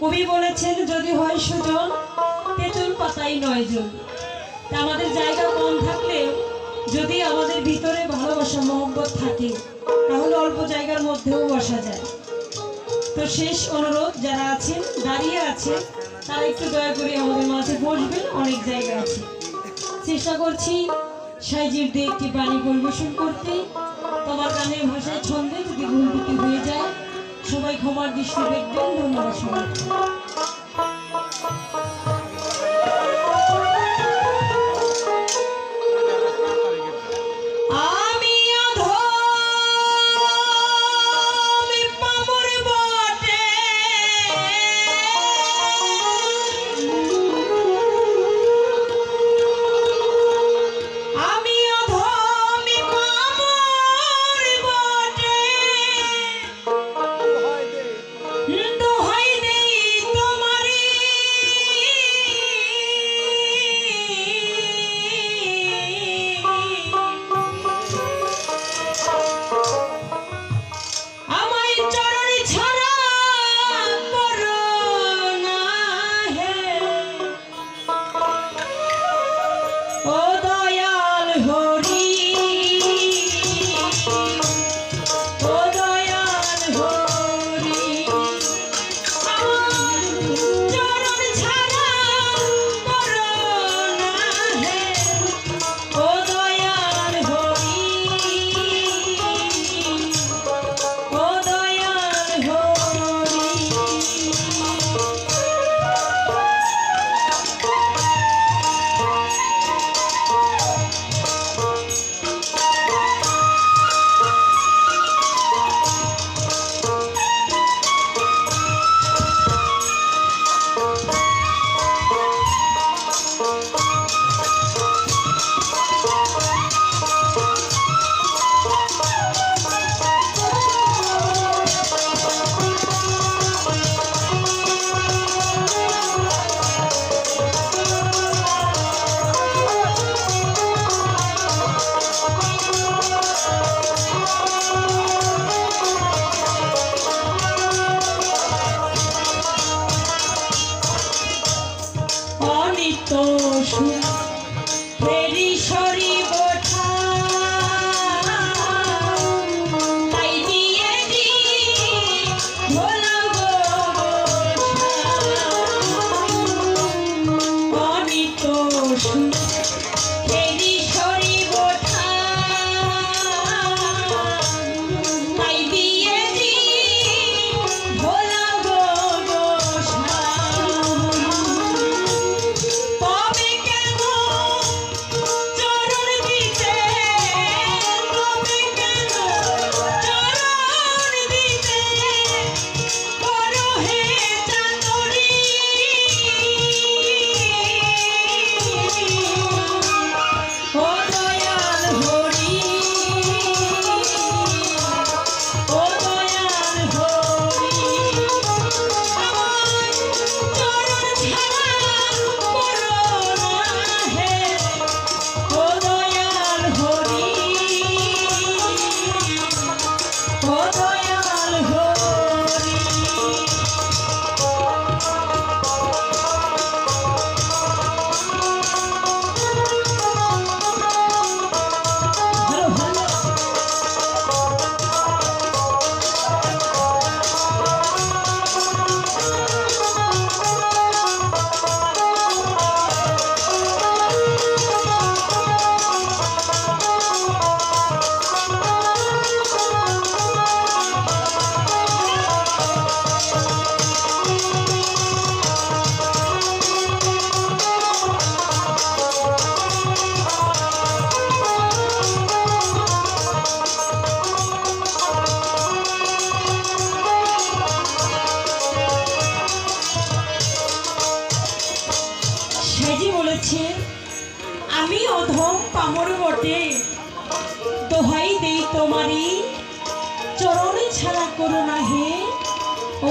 কবি বলেছেন, যদি হয় সুজন, তেঁতুল পাতাই নয় জন। আমাদের জায়গা কম থাকলে, যদি আমাদের ভিতরে ভালোবাসা, মহব্বত থাকে, তাহলে অল্প জায়গার মধ্যেও বসা যায়। তো শেষ অনুরোধ, যারা আছেন, দাঁড়িয়ে আছেন, তারা একটু দয়া করে আমাদের মাঝে বসবেন, অনেক জায়গা আছে। চেষ্টা করছি সাইজির দিয়ে একটি বাণী পরিবেশন করতে। তোমার গানের ভাষায় ছন্দে যদি ভুলভুতি হয়ে যায় সবাই ক্ষমার দৃষ্টি দেখবেন ধন্যবাদ সবাই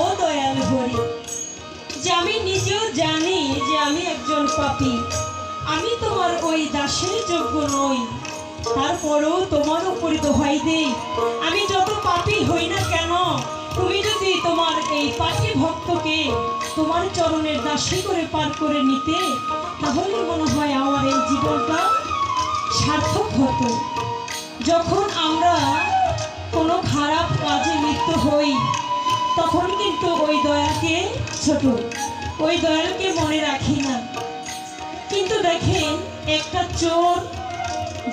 ও দয়াল হরি, যে আমি নিজেও জানি যে আমি একজন পাপী। আমি তোমার ওই দাসের যোগ্য নই, তারপরেও তোমার উপরে দোহাই দেই। আমি যত পাপী হই না কেন, তুমি যদি তোমার এই পাপী ভক্তকে তোমার চরণের দাসী করে পার করে নিতে, তাহলে মনে হয় আমার এই জীবনটা সার্থক হতো। যখন আমরা কোনো খারাপ কাজে লিপ্ত হই তখন কিন্তু ওই দয়াকে ছোট, ওই দয়ালকে মনে রাখি না। কিন্তু দেখেন একটা চোর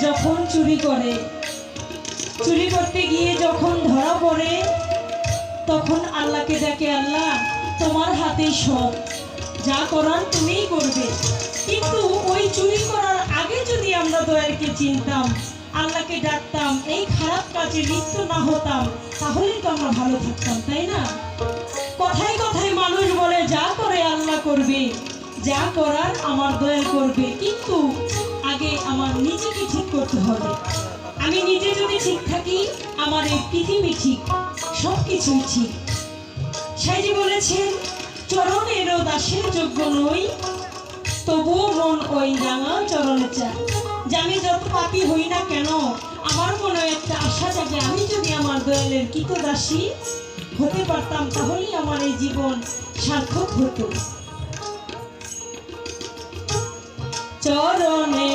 যখন চুরি করে, চুরি করতে গিয়ে যখন ধরা পড়ে, তখন আল্লাহকে ডাকে আল্লাহ, তোমার হাতে সব, যা করার তুমিই করবে। কিন্তু ওই চুরি করার আগে যদি আমরা দয়ালকে চিনতাম আল্লাহকে ডাকতাম, এই খারাপ কাজে লিপ্ত না হতাম তাহলে তো আমরা ভালো থাকতাম, তাই না? কথায় কথায় মানুষ বলে, যা করে আল্লাহ করবে, যা করার আমার দয়া করবে, কিন্তু আগে আমার নিজেকে ঠিক করতে হবে। আমি নিজে যদি ঠিক থাকি, আমার এই পৃথিবী ঠিক সব কিছুই ঠিক। সাইজি বলেছেন, চরণেরও দাসের যোগ্য নই, তবুও মন ওই রাঙা চরণে চায় যে আমি যত পাপি হই না কেন, আমার মনে একটা আশা জাগে, আমি যদি আমার দয়ালের কৃত দাসী হতে পারতাম, তাহলেই আমার এই জীবন সার্থক হতো। চরণে